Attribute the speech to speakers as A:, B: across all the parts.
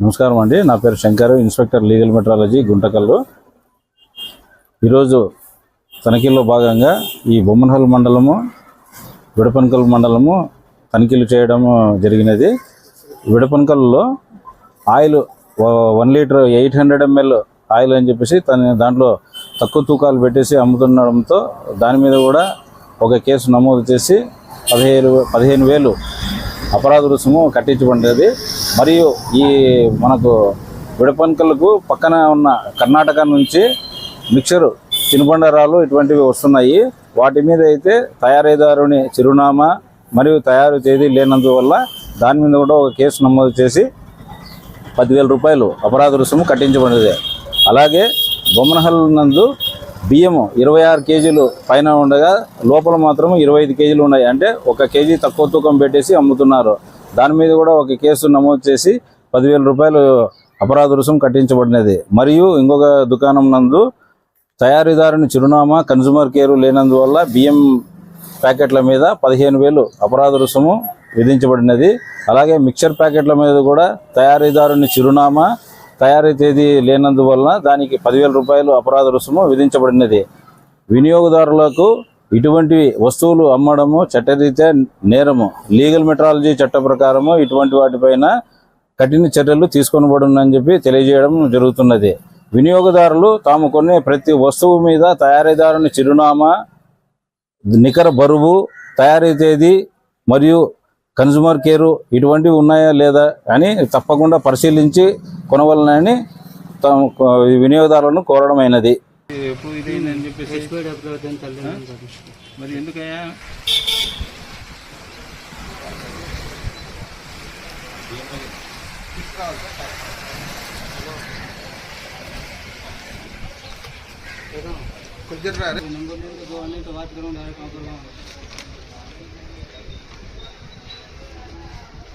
A: నమస్కారం అండి. నా పేరు Shankar inspector legal metrology Guntakal. ఈరోజు తనిఖీల్లో భాగంగా ఈ బొమ్మన్హల్ మండలము విడపనకల్ మండలము తనిఖీలు చేయడం జరిగినది. విడపనకల్లో oil one litre eight hundred ML oil అని చెప్పేసి తన దాంట్లో తక్కువ తూకాలు పెట్టేసి అమ్ముతుండడంతో దాని మీద కూడా ఒక కేసు నమోదు చేసి పదిహేను పదిహేను వేలు అపరాధ రుసుము కట్టించబడినది. మరియు ఈ మనకు విడపంకలకు పక్కన ఉన్న కర్ణాటక నుంచి మిక్చర్ తినుబండారాలు ఇటువంటివి వస్తున్నాయి. వాటి మీద అయితే తయారీదారుని చిరునామా మరియు తయారు తేదీ లేనందువల్ల దాని మీద కూడా ఒక కేసు నమోదు చేసి పదివేల రూపాయలు అపరాధ రుసుము కట్టించబడినది. అలాగే బొమ్మనహల్ నందు బియ్యము ఇరవై ఆరు కేజీలు పైన ఉండగా లోపల మాత్రం ఇరవై ఐదు కేజీలు ఉన్నాయి. అంటే ఒక కేజీ తక్కువ తూకం పెట్టేసి అమ్ముతున్నారు. దాని మీద కూడా ఒక కేసు నమోదు చేసి పదివేల రూపాయలు అపరాధ రుసుము కట్టించబడినది. మరియు ఇంకొక దుకాణం నందు తయారీదారుని చిరునామా కన్జ్యూమర్ కేర్ లేనందువల్ల బియ్యం ప్యాకెట్ల మీద పదిహేను వేలు అపరాధ రుసుము విధించబడినది. అలాగే మిక్చర్ ప్యాకెట్ల మీద కూడా తయారీదారుని చిరునామా తయారీ తేదీ లేనందువలన దానికి పదివేల రూపాయలు అపరాధ రుసుము విధించబడినది. వినియోగదారులకు ఇటువంటి వస్తువులు అమ్మడము చట్టరీత్యా నేరము లీగల్ మెట్రాలజీ చట్ట ప్రకారము ఇటువంటి వాటిపైన కఠిన చర్యలు తీసుకొనబడునని చెప్పి తెలియజేయడం జరుగుతున్నది. వినియోగదారులు తాము కొనే ప్రతి వస్తువు మీద తయారీదారుని చిరునామా నికర బరువు తయారీ తేదీ మరియు కన్జ్యూమర్ కేరు ఇటువంటివి ఉన్నాయా లేదా అని తప్పకుండా పరిశీలించి కొనవలనని తాము వినియోగదారులను కోరడమైనది చెప్పేసి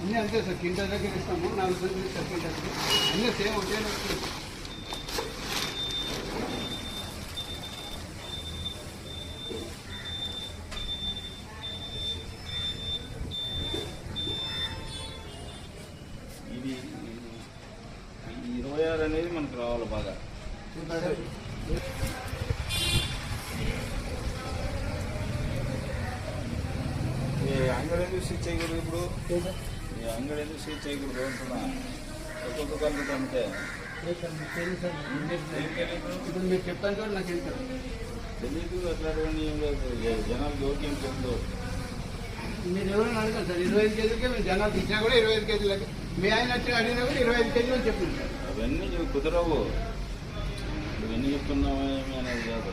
B: అన్నీ అంతే సార్. కింటల్ దగ్గర ఇస్తాము. నాలుగు వందలు ఇస్తారు కింటల్కి అన్నీ సేమ్ ఒకే.
A: ఇది ఈ ఇరవై ఆరు అనేది మనకు రావాలి బాగా. ఎందుకు స్విచ్ చేయకూడదు ఇప్పుడు? ఎందుకు స్విచ్ చేయకూడదు అంటున్నా. ఒక్కొక్క దుకాణం అంటే
B: ఇప్పుడు మీరు చెప్తాను కూడా నాకు సార్
A: తెలియదు. అట్లాంటివన్నీ ఏం లేదు. జనాలకు యోగ్యం తెలుసు
B: మీరు ఎవరైనా సార్ ఇరవై ఐదు కేజీలకే మేము జనాలు ఇచ్చినా కూడా ఇరవై ఐదు కేజీలకి. మీ ఆయన వచ్చి అడిగినా కూడా ఇరవై ఐదు కేజీలు అని చెప్పినాను సార్.
A: అవన్నీ కుదరవు. ఇవన్నీ చెప్తున్నావా ఏమి అనేది కాదు.